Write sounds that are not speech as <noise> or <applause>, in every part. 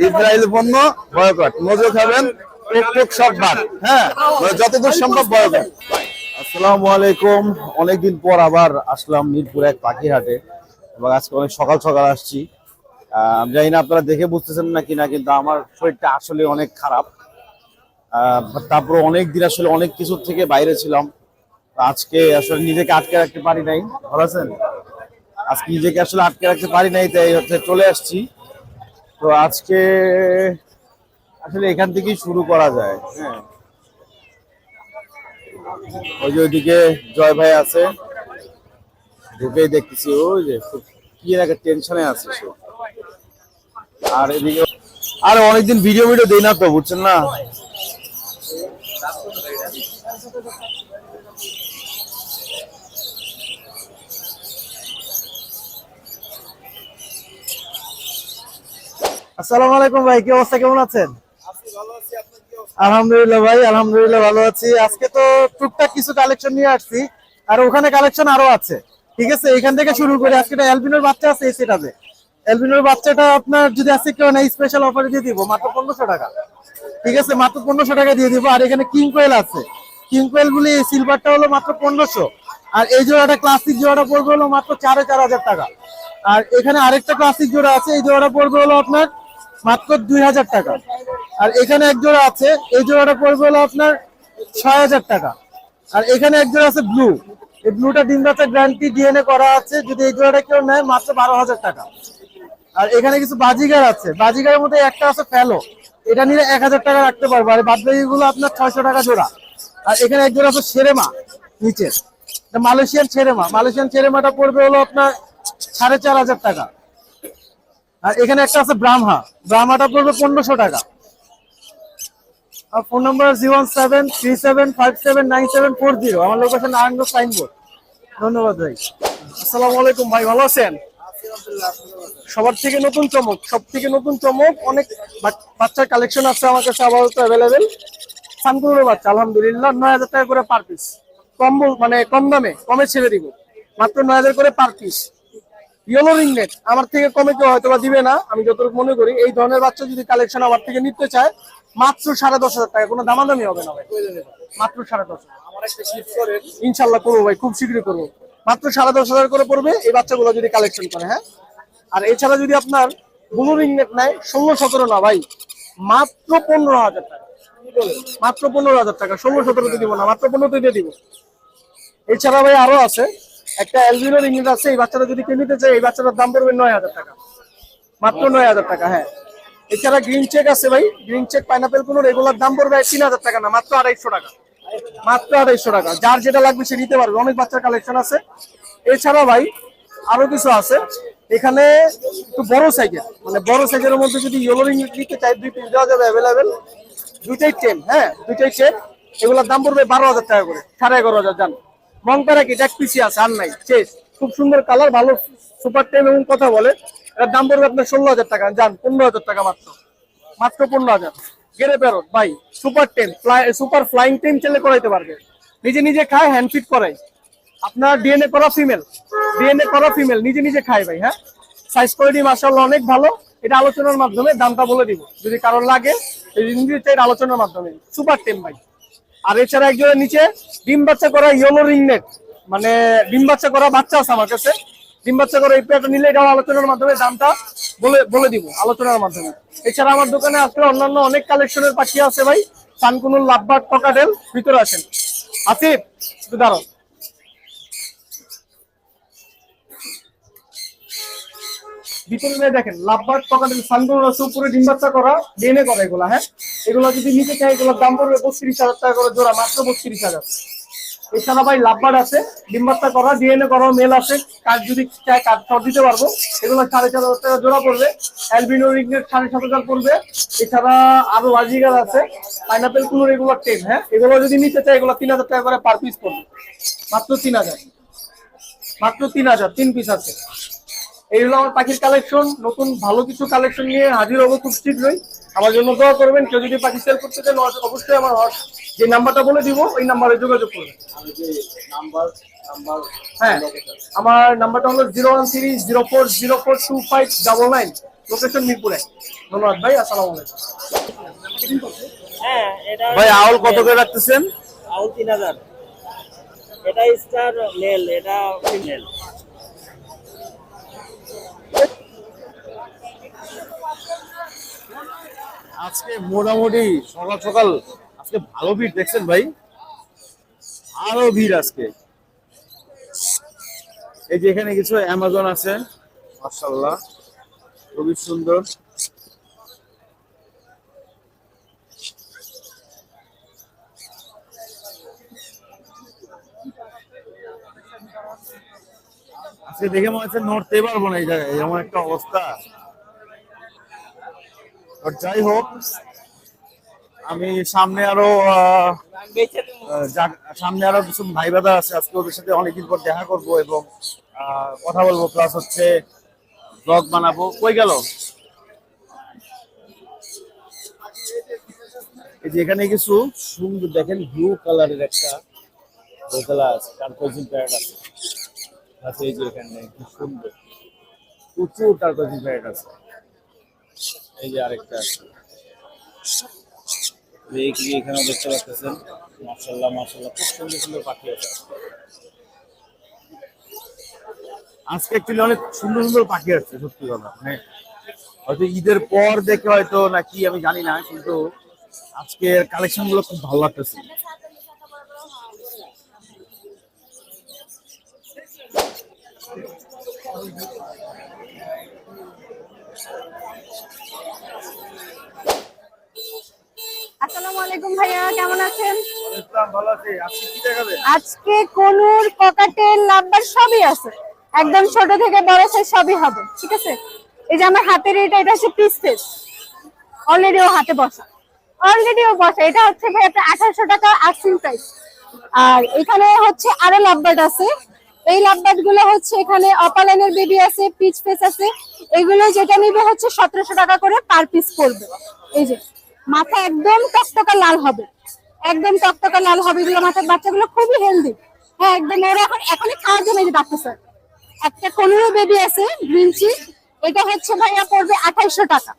Israel পণ্য boycott. মজু খাবেন সব বাদ। হ্যাঁ মানে যতদূর সম্ভব বয়কট। আসসালামু আলাইকুম। অনেকদিন পর আবার আসলাম মিরপুর এক পাখি হাটে এবং আজকে অনেক সকাল সকাল আসছি। জানি না আপনারা দেখে বুঝতেছেন না কিনা কিন্তু আমার শরীরটা আসলে অনেক খারাপ। আহ, তারপর অনেক দিন আসলে অনেক কিছুর থেকে বাইরে ছিলাম। আজকে আসলে নিজেকে আটকে রাখতে পারি নাই। ভালো আছেন? আজকে নিজেকে আসলে আটকে রাখতে পারি নাই তাই হচ্ছে চলে আসছি। তো আজকে আসলে এখান থেকেই শুরু করা যায় হ্যাঁ। ওই যে ওইদিকে জয় ভাই আছে, ঢুকেই দেখতেছি, ওই যে কি একটা টেনশনে আছে সে। আর এদিকে আর অনেকদিন ভিডিও ভিডিও দেই না তো, বুঝছেন না? আসসালামু আলাইকুম ভাই কি অবস্থা? কেমন আছেন? আলহামদুলিল্লাহ ভাই আলহামদুলিল্লাহ ভালো আছি। আজকে তো টুকটাক কিছু কালেকশন নিয়ে আসছি আর ওখানে কালেকশন আরও আছে। ঠিক আছে এখান থেকে শুরু করে। আজকে অ্যালবিনোর বাচ্চা আছে এই সেটাতে অ্যালবিনোর বাচ্চাটা আপনার যদি আজকে কেউ নেই স্পেশাল অফারে দিয়ে দিব মাত্র পনেরোশো টাকা। ঠিক আছে মাত্র পনেরোশো টাকা দিয়ে দিব। আর এখানে কিং কোয়েল আছে। কিং কোয়েল গুলি সিলভারটা হলো মাত্র পনেরোশো। আর এই জোড়াটা ক্লাসিক জোড়াটা পড়বে হলো মাত্র চারে চার হাজার টাকা। আর এখানে আরেকটা ক্লাসিক জোড়া আছে। এই জোড়াটা পড়বে হলো আপনার মাত্র দুই হাজার টাকা। আর এখানে এক জোড়া আছে, এই জোড়াটা পড়বে হলো আপনার ছয় হাজার টাকা। আর এখানে এক জোড়া আছে ব্লু এই ব্লুটা ডিম বাচ্চা গ্যারান্টি ডিএনএ করা আছে, যদি এই জোড়াটা কেউ নেয় মাত্র বারো হাজার টাকা। আর এখানে কিছু বাজিগার আছে, বাজিগারের মধ্যে একটা আছে ফেলো। এটা নিলে এক হাজার টাকা রাখতে পারব, আর বাদগুলো আপনার ছয়শো টাকা জোড়া। আর এখানে এক জোড়া আছে সেরেমা নিচে। মালয়েশিয়ান ছেড়েমা মালয়েশিয়ান ছেড়েমাটা পড়বে হলো আপনার সাড়ে চার হাজার টাকা। আর এখানে একটা আছে ব্রাহ্মা। ব্রাহ্মাটা পড়বে পনেরোশো টাকা। আর phone number zero one seven three seven five seven nine seven four zero. আমার লোকেশন নারায়ণগঞ্জ সাইনবোর্ড। ধন্যবাদ ভাই। আসসালামু আলাইকুম ভাই, ভালো আছেন? সবার থেকে নতুন চমক, সব থেকে নতুন চমক, অনেক বাচ- বাচ্চার কালেকশন আছে আমার কাছে আপাতত অ্যাভেলেবেল সানকুলের বাচ্চা, আলহামদুলিল্লাহ, নয় হাজার টাকা করে পার পিস কম মানে কম দামে, কমে ছেড়ে দিব। মাত্র নয় হাজার করে পার পিস ইয়েলো রিংনেট আমার থেকে কমে কেউ হয়তো বা দিবে না আমি যতটুকু মনে করি এই ধরনের বাচ্চা যদি কালেকশন আমার থেকে নিতে চায় মাত্র সাড়ে দশ হাজার টাকা কোনো দামাদামি হবে না ভাই। মাত্র সাড়ে দশ হাজার। ইনশাল্লাহ করব ভাই খুব শীঘ্রই করব। মাত্র সাড়ে দশ হাজার করে পড়বে এই বাচ্চাগুলো যদি কালেকশন করে হ্যাঁ? আর এছাড়া যদি আপনার ব্লু রিংনেট নেয় ষোলো সতেরো না ভাই মাত্র পনেরো হাজার টাকা। মাত্র পনেরো হাজার টাকা ষোলো সতেরোতে দিব না মাত্র পনেরোতে দিয়ে দিব। এছাড়া ভাই আরও আছে একটা অ্যালবিনো রিংনেট আছে, এই বাচ্চাটা যদি কেউ নিতে চায়, এই বাচ্চাটার দাম পড়বে নয় হাজার টাকা। মাত্র নয় হাজার টাকা হ্যাঁ। এছাড়া গ্রিন চেক আছে ভাই। গ্রিন চেক পাইনাপেল কোনো রেগুলার দাম পড়বে তিন হাজার টাকা না, মাত্র আড়াইশো টাকা। মাত্র আড়াইশো টাকা। যার যেটা লাগবে সে নিতে পারবে। অনেক বাচ্চার কালেকশন আছে। এছাড়া ভাই, আরও কিছু আছে। এখানে একটু বড় সাইজের মানে বড় সাইজের মধ্যে যদি ইয়েলো নিতে চাই দুই পিস দেওয়া যাবে অ্যাভেলেবেল দুইটাই টেন হ্যাঁ দুইটাই টেন এগুলোর দাম পড়বে বারো হাজার টাকা করে, সাড়ে এগারো হাজার, জান। মংপারা কি? এক পিসি আছে, আর নাই। শেষ। খুব সুন্দর কালার, ভালো সুপার টেম এবং কথা বলে। এটার দাম পড়বে আপনার ষোলো হাজার টাকা। যান, পনেরো হাজার টাকা মাত্র। মাত্র পনেরো হাজার। গেড়ে প্যারট ভাই, super ten super flying ten চেলে করাইতে পারবে। নিজে নিজে খায়, হ্যান্ড ফিট করাই আপনার ডিএনএ করা ফিমেল। ডিএনএ করা ফিমেল। নিজে নিজে খায় ভাই হ্যাঁ? সাইজ কোয়ালিটি মাসাল্লাহ অনেক ভালো। এটা আলোচনার মাধ্যমে দামটা বলে দিব। যদি কারোর লাগে আলোচনার মাধ্যমে। সুপার টেন ভাই। আর এছাড়া একজনের নিচে ডিম বাচ্চা করা ইয়েলো রিং নেট মানে ডিম বাচ্চা করা বাচ্চা আছে আমার কাছে। ডিম বাচ্চা করা এই পেয়ারটা নিলে এটাও আলোচনার মাধ্যমে দামটা বলে বলে দিব, আলোচনার মাধ্যমে। এছাড়া আমার দোকানে আজকে অন্যান্য অনেক কালেকশনের পাখি আছে ভাই। সানকুনুল লাভবাট টকাডেল ভিতরে আসেন। আসিফ, একটু দাঁড়াও। ভিতরে দেখেন লাভবাট টকাডেল সানকুনুল আছে, উপরে ডিম বাচ্চা করা ডিএনএ করা এগুলা হ্যাঁ? এগুলো যদি নিতে চাই, এগুলোর দাম পড়বে বত্রিশ হাজার টাকা করে জোড়া, মাত্র বত্রিশ হাজার। এছাড়া ভাই লাভবার আছে ডিম্বাচ্চা করা, ডিএনএ করা, মেল আছে কাজ যদি চাই কাজ সব দিতে পারব। এগুলো সাড়ে চার হাজার টাকা জোড়া পড়বে। অ্যালবিনো রিগনেট সাড়ে সাত হাজার পড়বে। এছাড়া আরও বাজিগার আছে, পাইনাপেল কুলো রেগুলার টেন হ্যাঁ? এগুলো যদি নিতে চাই, এগুলো তিন হাজার টাকা করে পার পিস পড়বে। মাত্র তিন হাজার। মাত্র তিন হাজার, তিন পিস আছে। এই হলো আমার পাখির কালেকশন নতুন ভালো কিছু কালেকশন নিয়ে হাজির হব খুব শীঘ্রই। আমার জন্য দোয়া করবেন কেউ যদি পাখি সেল করতে চান অবশ্যই আমার যে নাম্বারটা বলে দিব ওই নাম্বারে যোগাযোগ করবেন। হ্যাঁ আমার নাম্বারটা হলো zero one three zero four zero four two five double nine. Location মিরপুরে। ধন্যবাদ ভাই আসসালামু আলাইকুম। হ্যাঁ এটা ভাই আউল কত করে রাখতেছেন? আউল তিন হাজার। এটা স্টার মেল এটা ফিমেল আজকে মোটামুটি সকাল সকাল আজকে ভালো ভিড়, দেখছেন ভাই? আরও ভিড় আজকে। এই যে এখানে কিছু অ্যামাজন আছে, মাশাআল্লাহ, খুবই সুন্দর। আজকে দেখে মনে হচ্ছে নড়তে পারব না এই জায়গায়, এমন একটা অবস্থা। যাই হোক, আমি সামনে আরও সামনে আরও কিছু ভাই বাদা আছে, আজকে ওদের সাথে অনেকদিন পর দেখা করব এবং কথা বলব প্লাস হচ্ছে ব্লগ বানাবো। কই গেল? এই যে এখানে কিছু সুন্দর, দেখেন ব্লু কালারের একটা দোতলা আছে টার্কোজিন প্যারেট আছে। আছে এই যে এখানে, কি সুন্দর। প্রচুর টার্কোজিন প্যারেট আছে। এই যে আরেকটা আছে। এখানে দেখতে পাচ্ছেন, মাশাআল্লাহ মাশাআল্লাহ, খুব সুন্দর সুন্দর পাখি আছে। আজকে অ্যাকচুয়ালি অনেক সুন্দর সুন্দর পাখি আছে, সত্যি কথা। মানে হয়তো ঈদের পর দেখে হয়তো নাকি, আমি জানি না, কিন্তু আজকের কালেকশনগুলো খুব ভালো লাগতেছে। আসসালামু আলাইকুম ভাইয়া কেমন আছেন? আজকে ককাটেল লাম্বার সবই আছে। একদম ছোট থেকে বড় সাইজ সবই হবে ঠিক আছে? এই যে আমার হাতের এটা এটা হচ্ছে পিস ফেস অলরেডি ও হাতে বসা। অলরেডি ও বসা। এটা হচ্ছে ভাই একটা আঠারোশো টাকা প্রাইস আর এখানে হচ্ছে আরও লাভবার্ড আছে। এই লাভবার্ডগুলো হচ্ছে এখানে অপালাইনের বেবি আছে পিচ ফেস আছে। এগুলো যেটা নিবে হচ্ছে সতেরোশো টাকা করে পার পিস পড়বে। এই যে, মাথা একদম টকটকা লাল হবে। একদম টকটকা লাল হবে এগুলো মাথার বাচ্চাগুলো, খুবই হেলদি হ্যাঁ একদম ওরা এখন, এখনই খাওয়ার জন্য এই যে ডাক্তার স্যার। একটা পনেরো বেবি আছে গ্রিন চিজ এটা হচ্ছে ভাইয়া পড়বে আঠাইশো টাকা।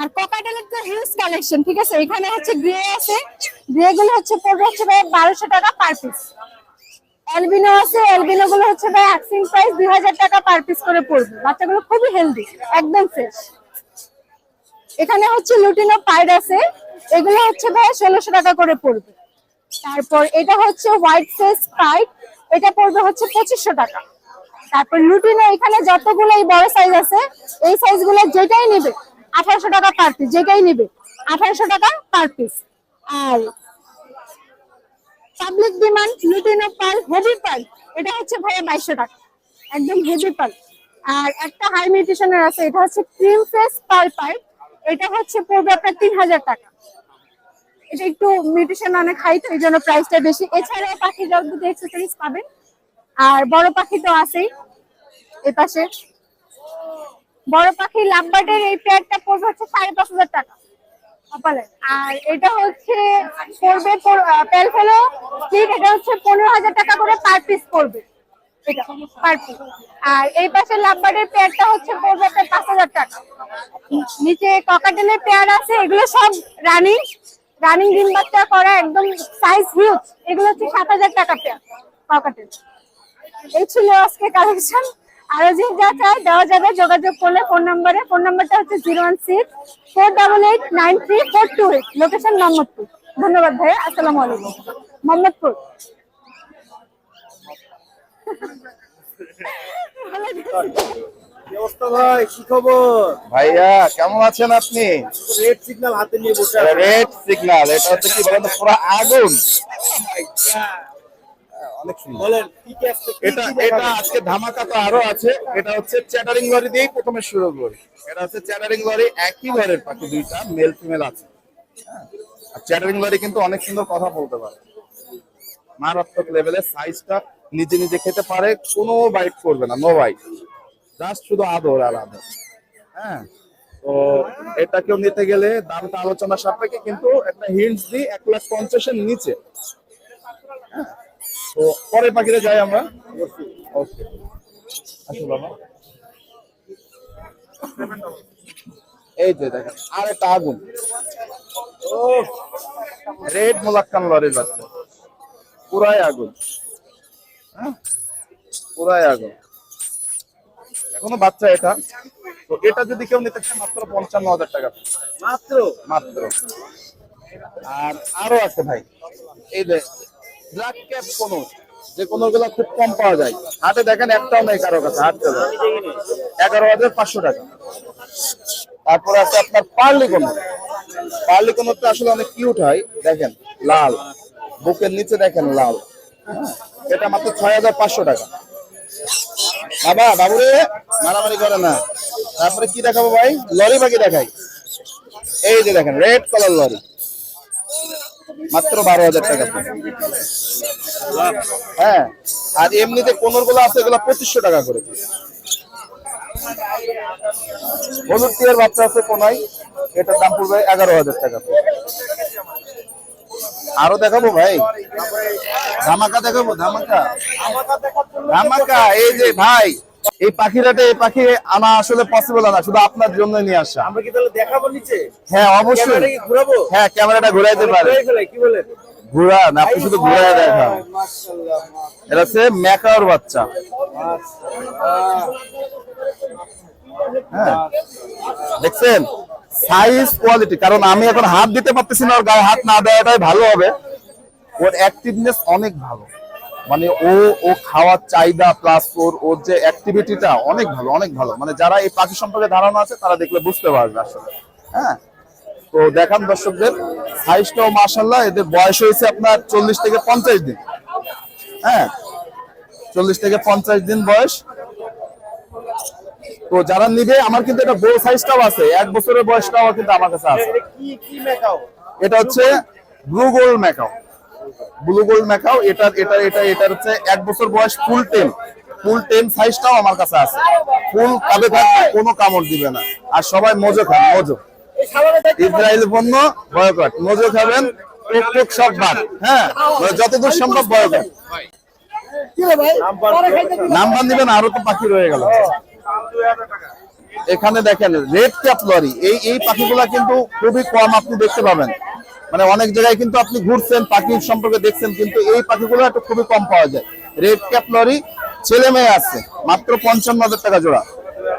আর ককাটেলের তো হিউজ কালেকশন ঠিক আছে? এখানে হচ্ছে গ্রে আছে। গ্রে গুলো হচ্ছে পড়বে হচ্ছে ভাইয়া বারোশো টাকা পার পিস অ্যালবিনো আছে অ্যালবিনো গুলো হচ্ছে ভাই আক্সিং প্রাইস দুই হাজার টাকা পার পিস করে পড়বে। বাচ্চাগুলো খুবই হেলদি একদম ফ্রেশ এখানে হচ্ছে লুটিনো পাইড আছে, এগুলো হচ্ছে ভাই ষোলোশো টাকা করে পড়বে। তারপর এটা হচ্ছে হোয়াইট ফেস পাইড এটা পড়বে হচ্ছে পঁচিশশো টাকা। তারপর লুটিনো এখানে যতগুলো এই বড় সাইজ আছে, এই সাইজগুলো যেটাই নিবে, আঠারোশো টাকা পার পিস যেটাই নিবে, আঠারোশো টাকা পার পিস আর public demand lutino pair heavy pair, এটা হচ্ছে ভাইয়া বাইশশো টাকা। একদম হেভি পাল। আর একটা হাই মিউটেশনের আছে, এটা হচ্ছে ক্রিম ফেস পাল পাইপ এটা হচ্ছে পড়বে আপনার তিন হাজার টাকা। এটা একটু মিউটেশন অনেক হাই তো এই জন্য প্রাইসটা বেশি। এছাড়াও পাখি জগবুদ্ধ এক্সেসরিজ পাবেন। আর বড় পাখি তো আছেই এই পাশে বড় পাখি লাভবার্ডের এই পেয়ারটা পড়বে হচ্ছে সাড়ে পাঁচ হাজার টাকা। আর এটা হচ্ছে পড়বে পেল ফেলো স্লিট এটা হচ্ছে পনেরো হাজার টাকা করে পার পিস পড়বে। পার পিস আর এই পাশে লাভবার্ডের পেয়ারটা হচ্ছে পড়বে আপনার পাঁচ হাজার টাকা। নিচে ককাটেলের পেয়ার আছে, এগুলো সব রানিং। রানিং ডিম করা একদম সাইজ হিউজ এগুলো হচ্ছে সাত হাজার টাকা পেয়ার, ককাটেল। এই ছিল আজকে কালেকশন আরও যে যা চাই দেওয়া যাবে যোগাযোগ করলে ফোন নাম্বারে ফোন নাম্বারটা হচ্ছে zero one six four double eight nine three four two eight location Mohammadpur. ধন্যবাদ ভাইয়া আসসালামু আলাইকুম। মোহাম্মদপুর। কি ভাই? কি খবর? ভাইয়া কেমন আছেন আপনি? রেড সিগন্যাল হাতে নিয়ে বসে রেড সিগন্যাল এটা হচ্ছে কি বলেন পুরো আগুন। অনেক সুন্দর। এটা এটা আজকে ধামাকা তো আরও আছে। এটা হচ্ছে চ্যাটারিং লরি দিয়েই প্রথমে শুরু করি। এটা হচ্ছে চ্যাটারিং লরি একই ঘরের পাখি দুইটা মেল ফিমেল আছে। হ্যাঁ। আর চ্যাটারিং লরি কিন্তু অনেক সুন্দর কথা বলতে পারে। মারাত্মক লেভেলের সাইজটা নিজে নিজে খেতে পারে কোনো বাইট করবে না নো বাইট জাস্ট শুধু আদর আর আদর। হ্যাঁ তো এটা কেউ নিতে গেলে দামটা আলোচনা সাপেক্ষে কিন্তু একটা হিন্টস দিই এক লাখ পঞ্চাশের নিচে। হ্যাঁ। তো পরের পাখিতে যাই আমরা। ওকে আসো বাবা। এই যে দেখেন আর একটা আগুন। ও রেড মোলাক্কান লরির বাচ্চা। পুরাই আগুন। হ্যাঁ? পুরাই আগুন। এখনও বাচ্চা এটা। তো এটা যদি কেউ নিতে চায় মাত্র পঞ্চান্ন হাজার টাকা। মাত্র? মাত্র। আর আরও আছে ভাই। এই যে ব্ল্যাক ক্যাপ কোনো, যে কোনো গুলা খুব কম পাওয়া যায়। হাটে দেখেন একটাও নেই কারও কাছে হাট চলে। এগারো হাজার পাঁচশো টাকা। তারপরে আছে আপনার পার্লি কোনো। পার্লি কোনোটা আসলে অনেক কিউট হয়, দেখেন, লাল। বুকের নিচে দেখেন লাল। এটা মাত্র ছয় হাজার পাঁচশো টাকা। বাবা, বাবুরে, মারামারি করে না। তারপরে কি দেখাবো ভাই? লরি বাকি দেখাই। এই যে দেখেন রেড কালার লরি। মাত্র বারো হাজার টাকা। হ্যাঁ। আর এমনিতে কোনোরগুলো আছে এগুলো পঁচিশশো টাকা করে হলুদ টিয়ার বাচ্চা আছে এটার দাম পড়বে এগারো হাজার টাকা আরও দেখাবো ভাই? ধামাকা দেখাবো ধামাকা? ধামাকা এই যে ভাই এই পাখিরাটে এই পাখি আনা আসলে পসিবল না শুধু আপনার জন্য নিয়ে আসা। আমরা কি তাহলে দেখাবো নিচে? হ্যাঁ অবশ্যই। ঘুরাবো? হ্যাঁ ক্যামেরাটা ঘুরাইতে পারে। কি বলেন? ঘুরান আপনি শুধু দেখান। মাশাআল্লাহ। এটা হচ্ছে ম্যাকাওর বাচ্চা। হ্যাঁ দেখছেন? সাইজ কোয়ালিটি কারণ আমি এখন হাত দিতে পারতেছি না ওর গায়ে হাত না দেওয়াটাই ভালো হবে। ওর অ্যাক্টিভনেস অনেক ভালো। মানে ও ও খাওয়ার চাহিদা প্লাস ওর ওর যে অ্যাক্টিভিটিটা অনেক ভালো অনেক ভালো। মানে যারা এই পাখি সম্পর্কে ধারণা আছে তারা দেখলে বুঝতে পারবে আসলে। হ্যাঁ? তো দেখান দর্শকদের। সাইজটাও মার্শাল্লাহ এদের বয়স হয়েছে আপনার চল্লিশ থেকে পঞ্চাশ দিন। হ্যাঁ চল্লিশ থেকে পঞ্চাশ দিন বয়স। তো যারা নিবে আমার কিন্তু এটা বড় সাইজটাও আছে এক বছরের বয়সটাও কিন্তু আমার কাছে আছে। এটা মেকাও? হচ্ছে blue gold macaw blue gold macaw এটা এটা এটা এটা হচ্ছে এক বছর বয়স ফুল টেন ফুল টেন সাইজটাও আমার কাছে আছে। ফুল কাবে থাকবে কোনো কামড় দিবে না। আর সবাই মজো খান মজো। ইসরায়েল পণ্য বয়কট। মজো খাবেন টোক টোক সব বাদ। হ্যাঁ মানে যতদূর সম্ভব বয়কট। নাম্বার দিবেন আরও তো পাখি রয়ে গেল। এখানে দেখেন, রেড ক্যাপ লরি। এই এই পাখিগুলা কিন্তু খুবই কম আপনি দেখতে পাবেন। মানে অনেক জায়গায় কিন্তু আপনি ঘুরছেন, পাখি সম্পর্কে দেখছেন, কিন্তু এই পাখিগুলো একটু খুবই কম পাওয়া যায়। রেড ক্যাপ লরি, ছেলে মেয়ে আছে, মাত্র পঞ্চান্ন হাজার টাকা জোড়া।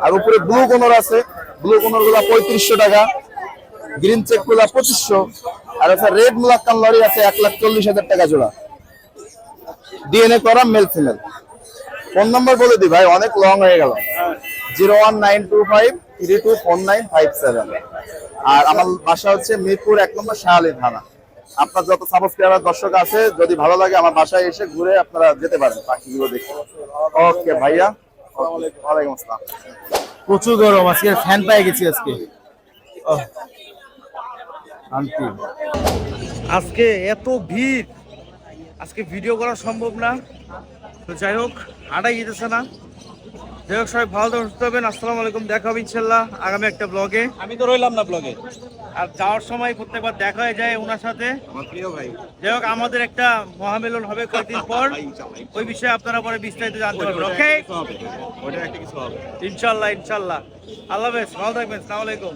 আর উপরে ব্লু কোনর আছে, ব্লু কোনরগুলা পঁয়ত্রিশশো টাকা। গ্রিন চেকগুলা পঁচিশশো আর আছে রেড মুলাক্কান লরি আছে এক লাখ চল্লিশ হাজার টাকা জোড়া। ডিএনএ করা মেল ফিমেল ফোন নাম্বার বলে দি ভাই অনেক লং হয়ে গেল। Zero one nine two five three two four nine five seven. আর আমার বাসা হচ্ছে মিরপুর এক নম্বর শাহালি থানা। আপনার যত সাবস্ক্রাইবার দর্শক আছে যদি ভালো লাগে আমার বাসায় এসে ঘুরে আপনারা যেতে পারেন পাখিগুলো দেখতে। ওকে ভাইয়া। ওয়ালাইকুম আসসালাম। প্রচুর গরম আজকে ফ্যান পেয়ে গেছি আজকে। শান্তি। আজকে এত ভিড়। আজকে ভিডিও করা সম্ভব না। তো যাই হোক হাঁটাই যেতেছে না। যাই হোক সবাই ভালো সুস্থ হবেন আসসালামু আলাইকুম দেখা হবে ইনশাল্লাহ আগামী একটা ব্লগে আমি তো রইলাম না ব্লগে আর যাওয়ার সময় প্রত্যেকবার দেখা হয়ে যায় ওনার সাথে। আমার প্রিয় ভাই। যাই হোক আমাদের একটা মহামেলন হবে কয়েকদিন <laughs> পর। ওই বিষয়ে আপনারা পরে বিস্তারিত জানতে পারবেন ওকে ইনশাল্লাহ ইনশাল্লাহ আল্লাহ হাফেজ ভালো থাকবেন সালাম আলাইকুম।